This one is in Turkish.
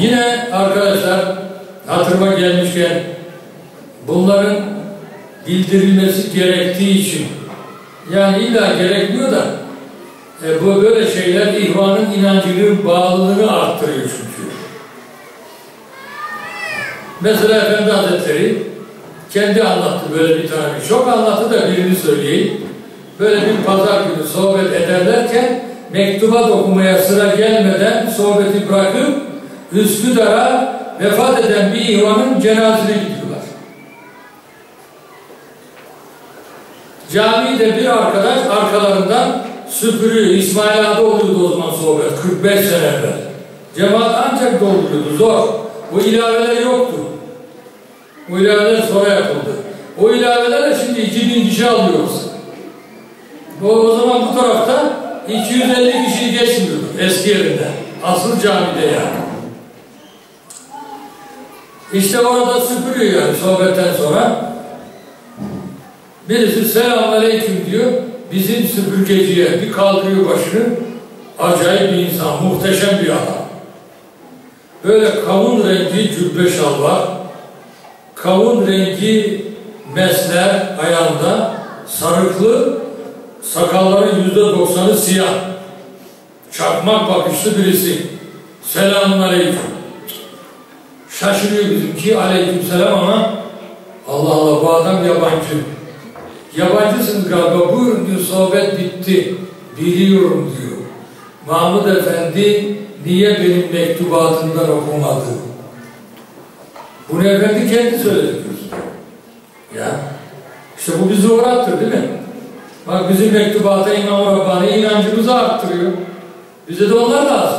Yine arkadaşlar hatırıma gelmişken bunların bildirilmesi gerektiği için yani illa gerekmiyor da e, bu böyle şeyler ihvanın inancının bağlılığını arttırıyor çünkü. Mesela Efendi Hazretleri kendi anlattı böyle bir tane. Çok anlattı da birini söyleyeyim. Böyle bir pazar günü sohbet ederlerken mektubat okumaya sıra gelmeden sohbeti bırakıp Üsküdar'a vefat eden bir ihvanın cenazesine gidiyorlar. Camide bir arkadaş arkalarından süpürüyor. İsmail Adı oluyordu o zaman sohbet. 45 sene evvel. Cemaat ancak dolduruyordu. Zor. Bu ilaveler yoktu. Bu ilaveler sonra yapıldı. O ilavelerle şimdi 2000 kişi alıyoruz. O, o zaman 250 kişi geçmiyordu eski yerinde. Asıl camide yani. İşte orada süpürüyor yani sohbetten sonra. Birisi selamünaleyküm diyor. Bizim süpürgeciye bir kaldırıyor başını. Acayip bir insan, muhteşem bir adam. Böyle kavun rengi cübbe şal var. Kavun rengi mesler ayağında. Sarıklı, sakalların yüzde doksanı siyah. Çakmak bakışlı birisi. Selamun aleyküm. Şaşırıyor bizimki aleyküm selam ama Allah Allah bu adam yabancı. Yabancısınız galiba buyurun diyor sohbet bitti. Biliyorum diyor. Mahmud Efendi niye benim mektubatımdan okumadı? Bunu Efendi kendi söyledi. Ya işte bu bizi uğrattır değil mi? Bak bizim mektubata İmam Rabbani inancımızı arttırıyor. Bize de onlar lazım.